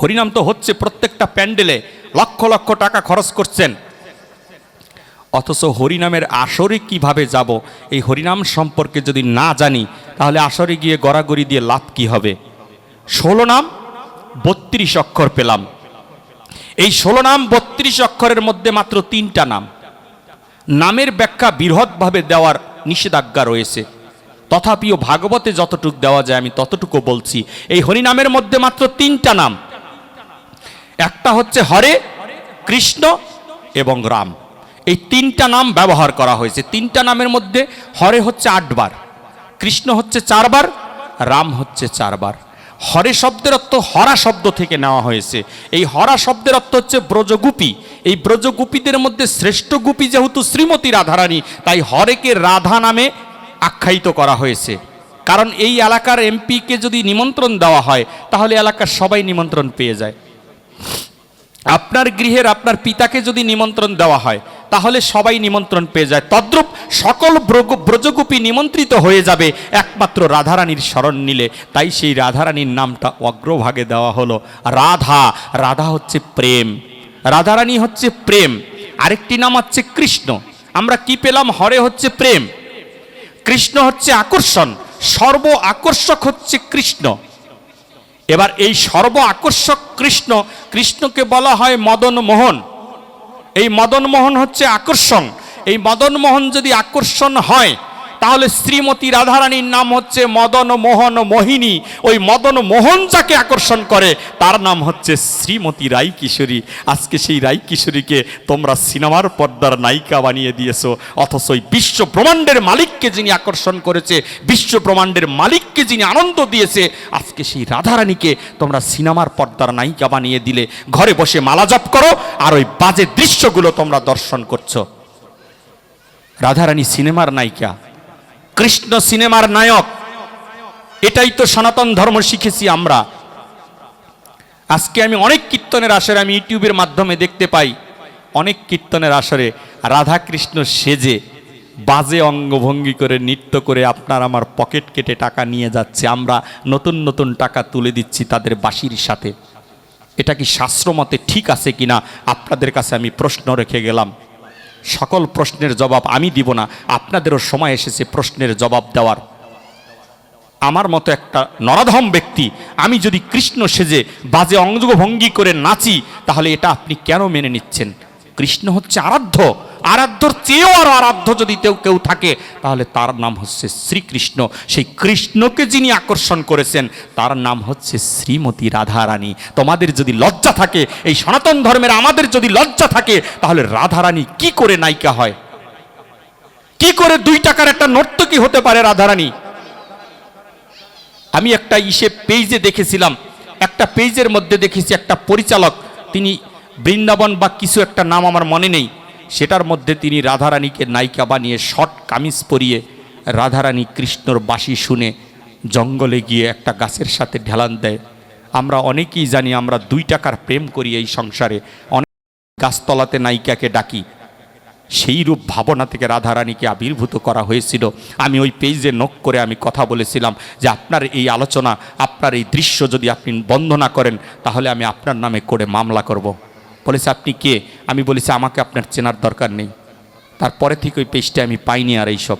হরিনাম তো হচ্ছে প্রত্যেকটা প্যান্ডেলে লক্ষ লক্ষ টাকা খরচ করছেন। অথচ হরিনামের আসরে কীভাবে যাব, এই হরিনাম সম্পর্কে যদি না জানি, তাহলে আসরে গিয়ে গড়াগড়ি দিয়ে লাভ কি হবে? ষোলো নাম, বত্রিশ অক্ষর পেলাম। এই ষোলো নাম, বত্রিশ অক্ষরের মধ্যে মাত্র তিনটা নাম। নামের ব্যাখ্যা বৃহৎভাবে দেওয়ার নিষেধাজ্ঞা রয়েছে। তথাপিও ভাগবতে যতটুক দেওয়া যায়, আমি ততটুকু বলছি। এই হরিনামের মধ্যে মাত্র তিনটা নাম। একটা হচ্ছে হরে, কৃষ্ণ এবং রাম। এই তিনটা নাম ব্যবহার করা হয়েছে। তিনটা নামের মধ্যে হরে হচ্ছে আটবার, কৃষ্ণ হচ্ছে চারবার, রাম হচ্ছে চারবার। হরে শব্দের অর্থ হরা শব্দ থেকে নেওয়া হয়েছে। এই হরা শব্দের অর্থ হচ্ছে ব্রজগুপি। এই ব্রজগুপিদের মধ্যে শ্রেষ্ঠ গুপি যেহেতু শ্রীমতী রাধারানী, তাই হরেকে রাধা নামে আখ্যায়িত করা হয়েছে। কারণ এই এলাকার এমপিকে যদি নিমন্ত্রণ দেওয়া হয়, তাহলে এলাকার সবাই নিমন্ত্রণ পেয়ে যায়। আপনার গৃহের আপনার পিতাকে যদি নিমন্ত্রণ দেওয়া হয়, তাহলে সবাই নিমন্ত্রণ পেয়ে যায়। তদ্রূপ সকল ব্রজগোপী নিমন্ত্রিত হয়ে যাবে, একমাত্র রাধারানীর স্মরণ নিলে। তাই সেই রাধারানীর নামটা অগ্রভাগে দেওয়া হলো। রাধা রাধা হচ্ছে প্রেম। রাধারানী হচ্ছে প্রেম। আরেকটি নাম হচ্ছে কৃষ্ণ। আমরা কি পেলাম? হরে হচ্ছে প্রেম। কৃষ্ণ হচ্ছে আকর্ষণ। সর্ব আকর্ষক হচ্ছে কৃষ্ণ। এবার এই সর্ব আকর্ষক কৃষ্ণ, কৃষ্ণকে বলা হয় মদন মোহন। এই মদন মোহন হচ্ছে আকর্ষণ। এই মদন মোহন যদি আকর্ষণ হয়, তাহলে শ্রীমতী রাধারানীর নাম হচ্ছে মদন মোহন মোহিনী। ওই মদন মোহন যাকে আকর্ষণ করে, তার নাম হচ্ছে শ্রীমতী রাই কিশোরী আজকে সেই রাই কিশোরীকে তোমরা সিনেমার পর্দার নায়িকা বানিয়ে দিয়েছ, অথচ ওই বিশ্ব ব্রহ্মাণ্ডের মালিককে যিনি আকর্ষণ করেছে, বিশ্ব ব্রহ্মাণ্ডের মালিককে যিনি আনন্দ দিয়েছে আজকে সেই রাধারানীকে তোমরা সিনেমার পর্দার নায়িকা বানিয়ে দিলে। ঘরে বসে মালা জপ করো আর ওই বাজে দৃশ্যগুলো তোমরা দর্শন করছ। রাধারানী সিনেমার নায়িকা, কৃষ্ণ সিনেমার নায়ক, এটাই তো সনাতন ধর্ম শিখেছি আমরা। আজকে আমি অনেক কীর্তনের আসরে আমি ইউটিউবের মাধ্যমে দেখতে পাই, অনেক কীর্তনের আসরে রাধা কৃষ্ণ সেজে বাজে অঙ্গভঙ্গি করে নৃত্য করে আপনার আমার পকেট কেটে টাকা নিয়ে যাচ্ছে। আমরা নতুন নতুন টাকা তুলে দিচ্ছি তাদের বাসির সাথে। এটা কি শাস্ত্রমতে ঠিক আছে কিনা? আপনাদের কাছে আমি প্রশ্ন রেখে গেলাম। সকল প্রশ্নের জবাব আমি দিব না, আপনাদেরও সময় এসেছে প্রশ্নের জবাব দেওয়ার। আমার মতো একটা নরাধম ব্যক্তি, আমি যদি কৃষ্ণ সেজে বাজে অঙ্গভঙ্গি করে নাচি, তাহলে এটা আপনি কেন মেনে নিচ্ছেন? কৃষ্ণ হচ্ছে আরাধ্য। আরাধ্যর চেয়েও আরও আরাধ্য যদি কেউ কেউ থাকে, তাহলে তার নাম হচ্ছে শ্রীকৃষ্ণ। সেই কৃষ্ণকে যিনি আকর্ষণ করেছেন, তার নাম হচ্ছে শ্রীমতী রাধারানী। তোমাদের যদি লজ্জা থাকে, এই সনাতন ধর্মের আমাদের যদি লজ্জা থাকে, তাহলে রাধারানী কি করে নায়িকা হয়? কি করে দুই টাকার একটা নর্তকী হতে পারে রাধারানী? আমি একটা ইসে পেজে দেখেছিলাম, একটা পেজের মধ্যে দেখেছি একটা পরিচালক, তিনি বৃন্দাবন বা কিছু একটা নাম আমার মনে নেই। সেটার মধ্যে তিনি রাধারানীকে নায়িকা বানিয়ে শর্ট কামিজ পরিয়ে রাধারানী কৃষ্ণর বাসি শুনে জঙ্গলে গিয়ে একটা গাছের সাথে ঢেলান দেয়। আমরা অনেকেই জানি আমরা দুই টাকার প্রেম করি এই সংসারে। অনেক গাছতলাতে নায়িকাকে ডাকি। সেই রূপ ভাবনা থেকে রাধারানীকে আবির্ভূত করা হয়েছিল। আমি ওই পেজে নোক করে আমি কথা বলেছিলাম যে আপনার এই আলোচনা, আপনার এই দৃশ্য যদি আপনি বন্ধ না করেন, তাহলে আমি আপনার নামে করে মামলা করব। বলেছে, আপনি কে? আমি বলেছি, আমাকে আপনার চেনার দরকার নেই। তারপরে থেকে ওই পেজটা আমি পাইনি আর এইসব।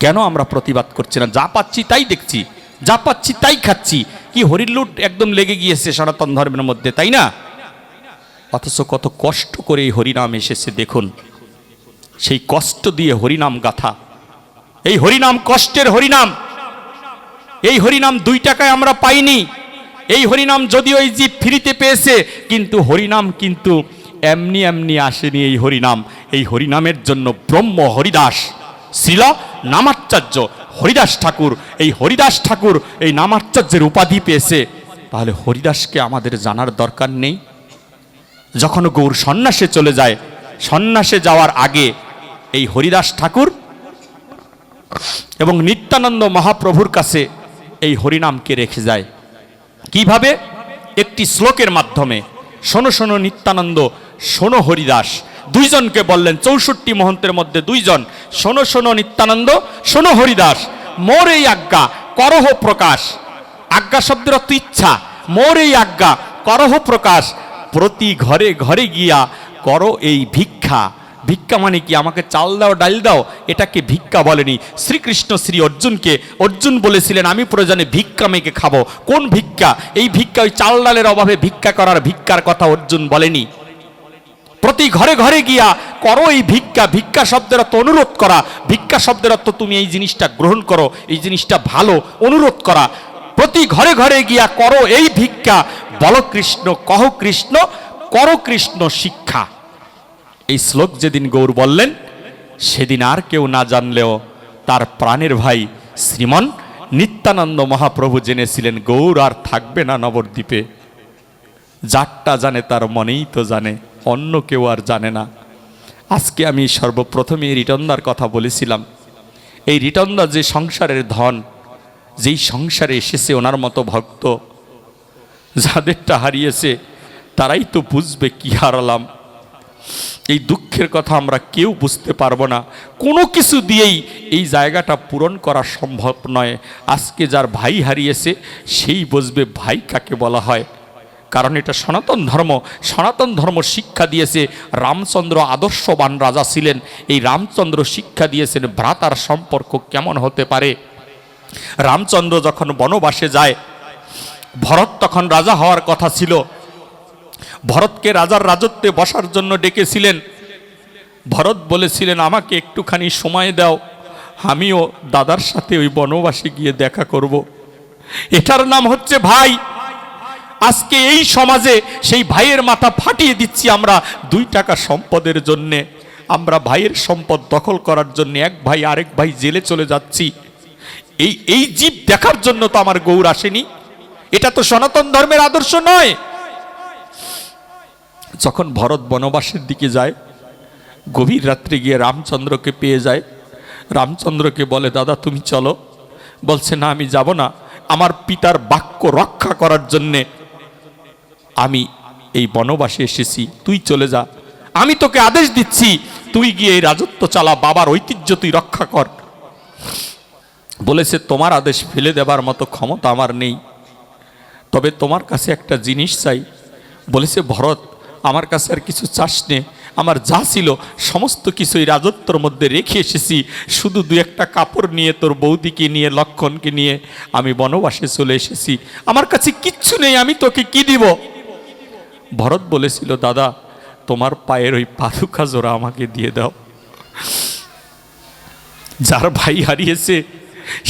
কেন আমরা প্রতিবাদ করছি না? যা পাচ্ছি তাই দেখছি, যা পাচ্ছি তাই খাচ্ছি। কি হরিলুট একদম লেগে গিয়েছে সনাতন ধর্মের মধ্যে, তাই না? অথচ কত কষ্ট করে এই হরিনাম এসেছে, দেখুন। সেই কষ্ট দিয়ে হরিনাম গাথা। এই হরিনাম কষ্টের হরিনাম। এই হরিনাম দুই টাকায় আমরা পাইনি। এই হরিনাম যদিও এই জীব ফ্রিতে পেয়েছে, কিন্তু হরিনাম কিন্তু এমনি এমনি আসেনি এই হরিনাম। এই হরিনামের জন্য ব্রহ্ম হরিদাস শ্রীল নামাচার্য হরিদাস ঠাকুর। এই হরিদাস ঠাকুর এই নামাচার্যের উপাধি পেয়েছে। তাহলে হরিদাসকে আমাদের জানার দরকার নেই। যখন গৌর সন্ন্যাসে চলে যায়, সন্ন্যাসে যাওয়ার আগে এই হরিদাস ঠাকুর এবং নিত্যানন্দ মহাপ্রভুর কাছে এই হরিনামকে রেখে যায়। কীভাবে? একটি শ্লোকের মাধ্যমে। শোনো শোনো, নিত্যানন্দ, শোনো হরিদাস। দুইজনকে বললেন, চৌষট্টি মহন্তের মধ্যে দুইজন, শোনো শোনো, নিত্যানন্দ, শোনো হরিদাস। মোর এই আজ্ঞা, করহ প্রকাশ। আজ্ঞা শব্দের অর্থ ইচ্ছা। মোর এই আজ্ঞা, করহ প্রকাশ। প্রতি ঘরে ঘরে গিয়া করো এই ভিক্ষা। ভিক্ষা মানে কি? আমাকে চাল দাও, ডাল দাও, এটাকে ভিক্ষা বলেনি। শ্রীকৃষ্ণ শ্রী অর্জুনকে, অর্জুন বলেছিলেন, আমি প্রয়োজনে ভিক্ষা মেখে খাব। কোন ভিক্ষা? এই ভিক্ষা ওই চাল ডালের অভাবে ভিক্ষা করার ভিক্ষার কথা অর্জুন বলেনি। প্রতি ঘরে ঘরে গিয়া করো এই ভিক্ষা। ভিক্ষা শব্দের অর্থ অনুরোধ করা। ভিক্ষা শব্দের অর্থ তুমি এই জিনিসটা গ্রহণ করো, এই জিনিসটা ভালো, অনুরোধ করা। প্রতি ঘরে ঘরে গিয়া করো এই ভিক্ষা। বল কৃষ্ণ, কহ কৃষ্ণ, করো কৃষ্ণ শিক্ষা। এই শ্লোক যেদিন গৌর বললেন, সেদিন আর কেউ না জানলেও তার প্রাণের ভাই শ্রীমন নিত্যানন্দ মহাপ্রভু জেনেছিলেন, গৌর আর থাকবে না নবদ্বীপে। যারটা জানে তার মনেই তো জানে, অন্য কেউ আর জানে না। আজকে আমি সর্বপ্রথমে রিটন্দার কথা বলেছিলাম। এই রিটন্দা যে সংসারের ধন, যেই সংসারে এসেছে ওনার মতো ভক্ত, যাদেরটা হারিয়েছে, তারাই তো বুঝবে কি হারালাম। এই দুঃখের কথা আমরা কেউ বুঝতে পারব না। কোনো কিছু দিয়েই এই জায়গাটা পূরণ করা সম্ভব নয়। আজকে যার ভাই হারিয়েছে, সেই বুঝবে ভাই কাকে বলা হয়। কারণ এটা সনাতন ধর্ম। সনাতন ধর্ম শিক্ষা দিয়েছে, রামচন্দ্র আদর্শবান রাজা ছিলেন। এই রামচন্দ্র শিক্ষা দিয়েছেন, ভ্রাতার সম্পর্ক কেমন হতে পারে? রামচন্দ্র যখন বনবাসে যায়, ভরত তখন রাজা হওয়ার কথা ছিল। ভরতকে রাজার রাজত্বে বসার জন্য ডেকেছিলেন। ভরত বলেছিলেন, আমাকে একটুখানি সময় দাও, আমিও দাদার সাথে ওই বনবাসে গিয়ে দেখা করব। এটার নাম হচ্ছে ভাই। আজকে এই সমাজে সেই ভাইয়ের মাথা ফাটিয়ে দিচ্ছি আমরা দুই টাকা সম্পদের জন্যে। আমরা ভাইয়ের সম্পদ দখল করার জন্য এক ভাই আরেক ভাই জেলে চলে যাচ্ছি। এই এই জীব দেখার জন্য তো আমার গৌর আসেনি। এটা তো সনাতন ধর্মের আদর্শ নয়। যখন ভরত বনবাসের দিকে যায়, গভীর রাত্রে গিয়ে রামচন্দ্রকে পেয়ে যায়। রামচন্দ্রকে বলে, দাদা, তুমি চলো। বলছে, না, আমি যাব না। আমার পিতার বাক্য রক্ষা করার জন্যে আমি এই বনবাসে এসেছি। তুই চলে যা। আমি তোকে আদেশ দিচ্ছি, তুই গিয়ে এই রাজত্ব চালা, বাবার ঐতিহ্য তুই রক্ষা কর। বলেছে, তোমার আদেশ ফেলে দেবার মতো ক্ষমতা আমার নেই। তবে তোমার কাছে একটা জিনিস চাই। বলেছে, ভরত আমার কাছে আর কিছু চাস নে। আমার যা ছিল সমস্ত কিছু এই রাজত্বর মধ্যে রেখে এসেছি। শুধু দু একটা কাপড় নিয়ে, তোর বৌদিকে নিয়ে, লক্ষণকে নিয়ে আমি বনবাসে চলে এসেছি। আমার কাছে কিচ্ছু নেই, আমি তোকে কি দিব? ভরত বলেছিল, দাদা, তোমার পায়ের ওই পাদুকা জোড়া আমাকে দিয়ে দাও। যার ভাই হারিয়েছে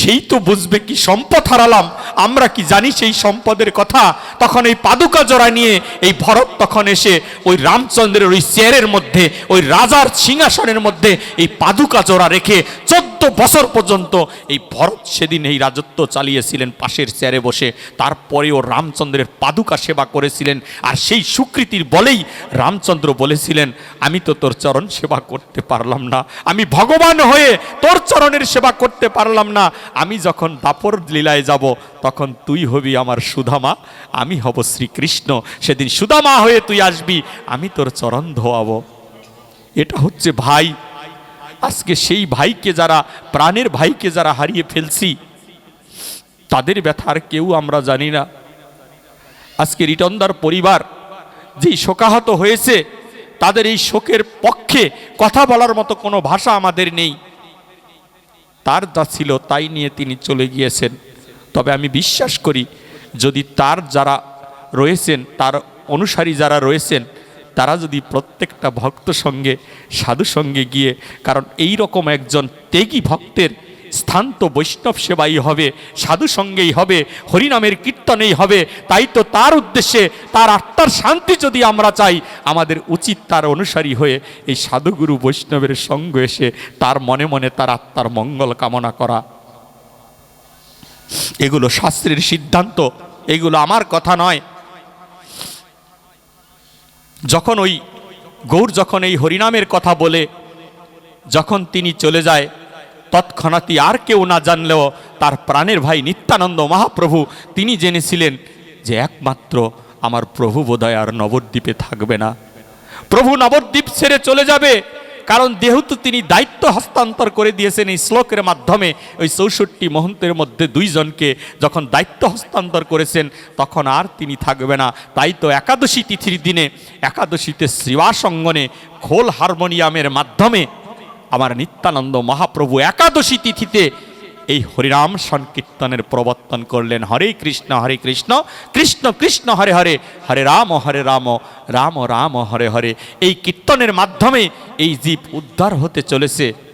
সেই তো বুঝবে কি সম্পদ হারালাম। আমরা কি জানি সেই সম্পদের কথা? তখন এই পাদুকা জোড়া নিয়ে এই ভরত তখন এসে ওই রামচন্দ্রের ওই চেয়ারের মধ্যে, ওই রাজার সিংহাসনের মধ্যে এই পাদুকা জোড়া রেখে চোদ্দ বছর পর্যন্ত এই ভরত সেদিন এই রাজত্ব চালিয়েছিলেন পাশের চেয়ারে বসে। তারপরেও রামচন্দ্রের পাদুকা সেবা করেছিলেন আর সেই স্বীকৃতির বলেই রামচন্দ্র বলেছিলেন, আমি তো তোর চরণ সেবা করতে পারলাম না। আমি ভগবান হয়ে তোর চরণের সেবা করতে পারলাম না। আমি যখন দাপর লীলায় যাব, তখন তুই হবি আমার সুধামা। আমি হব শ্রীকৃষ্ণ। সেদিন সুদামা হয়ে তুই আসবি। আমি তোর চরণ ধোয়াবো। এটা হচ্ছে ভাই আজকে সেই ভাইকে যারা, প্রাণের ভাইকে যারা হারিয়ে ফেলছি, তাদের ব্যথার কেউ আমরা জানি না। আজকে রিটন্দার পরিবার যেই শোকাহত হয়েছে, তাদের এই শোকের পক্ষে কথা বলার মতো কোনো ভাষা আমাদের নেই। তার যা ছিল তাই নিয়ে তিনি চলে গিয়েছেন। তবে আমি বিশ্বাস করি, যদি তার যারা রয়েছেন, তার অনুসারী যারা রয়েছেন তারা যদি প্রত্যেকটা ভক্ত সঙ্গে, সাধু সঙ্গে গিয়ে, কারণ এই রকম একজন ত্যাগী ভক্তের স্থান তো বৈষ্ণব সেবাই হবে, সাধু সঙ্গেই হবে, হরিনামের কীর্তনেই হবে, তাই তো তার উদ্দেশ্যে, তার আত্মার শান্তি যদি আমরা চাই, আমাদের উচিত তার অনুসারী হয়ে এই সাধুগুরু বৈষ্ণবের সঙ্গ এসে তার মনে মনে তার আত্মার মঙ্গল কামনা করা। এগুলো শাস্ত্রের সিদ্ধান্ত, এগুলো আমার কথা নয়। যখন ওই গৌর যখন এই হরিনামের কথা বলে, যখন তিনি চলে যায়, তৎক্ষণাৎই আর কেউ না জানলেও তার প্রাণের ভাই নিত্যানন্দ মহাপ্রভু, তিনি জেনেছিলেন যে একমাত্র আমার প্রভু বোধয় আর নবদ্বীপে থাকবে না। প্রভু নবদ্বীপ ছেড়ে চলে যাবে। কারণ যেহেতু তিনি দায়িত্ব হস্তান্তর করে দিয়েছেন এই শ্লোকের মাধ্যমে, ওই চৌষট্টি মহন্তের মধ্যে দুইজনকে যখন দায়িত্ব হস্তান্তর করেছেন, তখন আর তিনি থাকবে না। তাই তো একাদশী তিথির দিনে, একাদশীতে শ্রীবাসঙ্গনে খোল হারমোনিয়ামের মাধ্যমে আমার নিত্যানন্দ মহাপ্রভু একাদশী তিথিতে এই হরিনাম সংকীর্তনের প্রবর্তন করলেন হরে কৃষ্ণ হরে কৃষ্ণ কৃষ্ণ কৃষ্ণ, হরে হরে হরে রাম হরে রাম রাম রাম, হরে হরে। এই কীর্তনের মাধ্যমে এই জীব উদ্ধার হতে চলেছে।